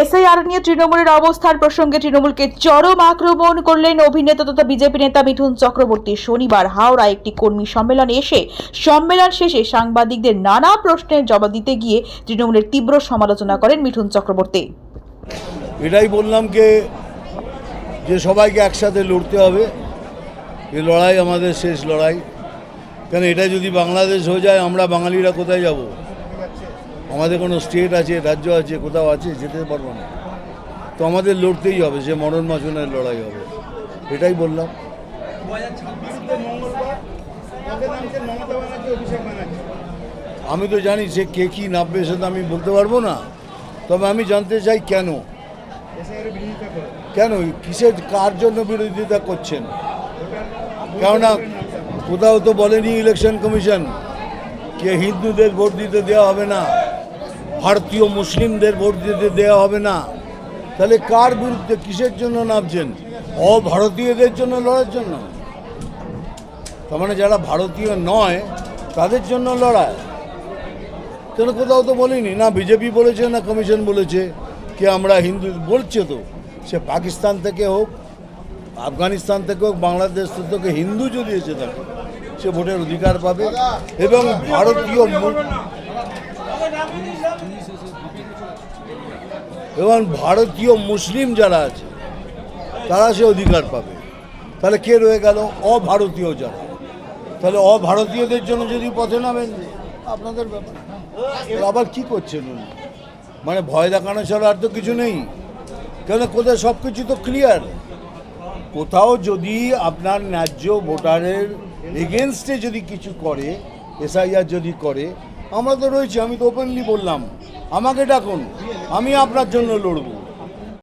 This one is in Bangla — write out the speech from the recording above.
এসআইআর নিয়ে তৃণমূলের অবস্থান প্রসঙ্গে তৃণমূলকে চরম আক্রমণ করলেন অভিনেতা তথা বিজেপি নেতা মিঠুন চক্রবর্তী। শনিবার হাওড়ায় একটি কর্মী সম্মেলনে এসে সম্মেলন শেষে সাংবাদিকদের নানা প্রশ্নের জবাব দিতে গিয়ে তৃণমূলের তীব্র সমালোচনা করেন মিঠুন চক্রবর্তী। এটাই বললাম কে যে সবাইকে একসাথে লড়তে হবে। এই লড়াই আমাদের শেষ লড়াই। কেন এটা যদি বাংলাদেশ হয়ে যায়, আমরা বাঙালিরা কোথায় যাব? আমাদের কোনো স্টেট আছে, রাজ্য আছে, কোথাও আছে, যেতে পারব না। তো আমাদের লড়তেই হবে সে মরণ মাসনের লড়াই হবে। এটাই বললাম। আমি তো জানি সে কে কী নামবে সেটা আমি বলতে পারব না। তবে আমি জানতে চাই কেন? কেন? কিসের কার জন্য বিরোধিতা করছেন? কেননা কোথাও তো বলেনি ইলেকশন কমিশন কে হিন্দুদের ভোট দিতে দেওয়া হবে না। ভারতীয় মুসলিমদের ভোট দিতে দেওয়া হবে না। তাহলে কার বিরুদ্ধে কিসের জন্য নামছেন? অভারতীয়দের জন্য, লড়ার জন্য? তার মানে যারা ভারতীয় নয়, তাদের জন্য লড়ায় কেন কোথাও তো বলিনি, না বিজেপি বলেছে, না কমিশন বলেছে, কি আমরা হিন্দু বলছে তো? সে পাকিস্তান থেকে হোক, আফগানিস্তান থেকে হোক, বাংলাদেশ থেকে হিন্দু যদি এসে থাকে, সে ভোটের অধিকার পাবে। এবং ভারতীয় এবং ভারতীয় মুসলিম যারা আছে, তারা সে অধিকার পাবে। তাহলে কে রয়ে গেল? অভারতীয় যারা। তাহলে অভারতীয়দের জন্য যদি পথে নামেন, আপনাদের ব্যাপার। আবার কি করছেন উনি? মানে ভয় দেখানো ছাড়া আর তো কিছু নেই। কেন কোথায় সব কিছু তো ক্লিয়ার কোথাও যদি আপনার ন্যায্য ভোটারের এগেনস্টে যদি কিছু করে এসআইআর যদি করে আমরা তো রয়েছি আমি তো ওপেনলি বললাম। আমাকে ডাকুন আমি আপনার জন্য লড়বো।